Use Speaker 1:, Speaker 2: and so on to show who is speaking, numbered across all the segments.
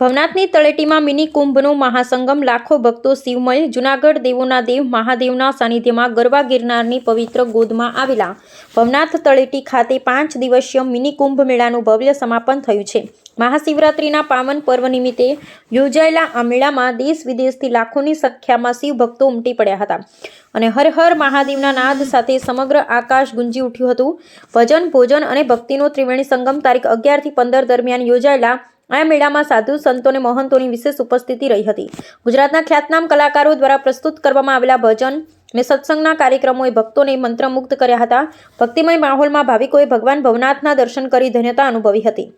Speaker 1: ભવનાથની તળેટીમાં મિની કુંભનો મહાસંગમ, લાખો ભક્તો શિવમય, જુનાગઢ દેવોના દેવ, મહાદેવના સાનિધ્યમાં ગરબા ગિરનારની પવિત્ર ગોદમાં આવેલા. ભવનાથ તળેટી ખાતે પાંચ દિવસીય મિની કુંભ મેળાનું ભવ્ય સમાપન થયું છે. મહાશિવરાત્રિના પાવન પર્વ નિમિત્તે યોજાયેલા આ મેળામાં દેશ વિદેશથી લાખોની સંખ્યામાં શિવ ભક્તો ઉમટી પડ્યા હતા અને હર હર મહાદેવના નાદ સાથે સમગ્ર આકાશ ગુંજી ઉઠ્યું હતું. ભજન, ભોજન અને ભક્તિનો ત્રિવેણી સંગમ તારીખ અગિયારથી પંદર દરમિયાન યોજાયેલા આ મેળામાં સાધુ સંતોને મહંતોની વિશેષ ઉપસ્થિતિ રહી હતી. ગુજરાતના ખ્યાતનામ કલાકારો દ્વારા પ્રસ્તુત કરવામાં આવેલા ભજન અને સત્સંગના કાર્યક્રમોએ ભક્તોને મંત્રમુગ્ધ કર્યા હતા. ભક્તિમય માહોલમાં ભાવિકોએ ભગવાન ભવનાથના દર્શન કરી ધન્યતા અનુભવી હતી.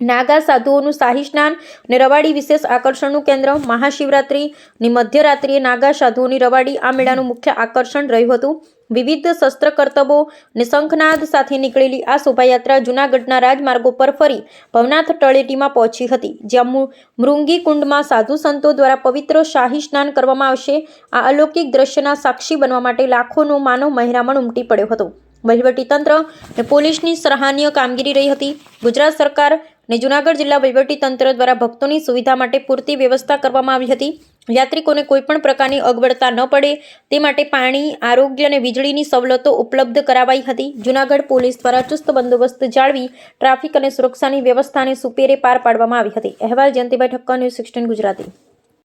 Speaker 1: નાગા સાધુઓનું શાહી સ્નાન અને રવાડી વિશેષ આકર્ષણનું કેન્દ્ર મહાશિવરાત્રિની મધ્યરાત્રિએ નાગા સાધુઓની રવાડી આ મેળાનું મુખ્ય આકર્ષણ રહ્યું હતું. વિવિધ શસ્ત્ર કરતબો અને શંખનાદ સાથે નીકળેલી આ શોભાયાત્રા જૂનાગઢના રાજમાર્ગો પર ફરી ભવનાથ તળેટીમાં પહોંચી હતી, જ્યાં મૃંગી કુંડમાં સાધુ સંતો દ્વારા પવિત્ર શાહી સ્નાન કરવામાં આવશે. આ અલૌકિક દ્રશ્યના સાક્ષી બનવા માટે લાખોનો માનવ મહેરામણ ઉમટી પડ્યો હતો. વહીવટીતંત્ર અને પોલીસની સરાહનીય કામગીરી રહી હતી. ગુજરાત સરકાર અને જૂનાગઢ જિલ્લા વહીવટીતંત્ર દ્વારા ભક્તોની સુવિધા માટે પૂરતી વ્યવસ્થા કરવામાં આવી હતી. યાત્રિકોને કોઈપણ પ્રકારની અગવડતા ન પડે તે માટે પાણી, આરોગ્ય અને વીજળીની સવલતો ઉપલબ્ધ કરાવાઈ હતી. જૂનાગઢ પોલીસ દ્વારા ચુસ્ત બંદોબસ્ત જાળવી ટ્રાફિક અને સુરક્ષાની વ્યવસ્થાને સુપેરે પાર પાડવામાં આવી હતી. અહેવાલ જયંતિભાઈ ઠક્કર, ન્યૂઝ સિક્સટીન ગુજરાતી.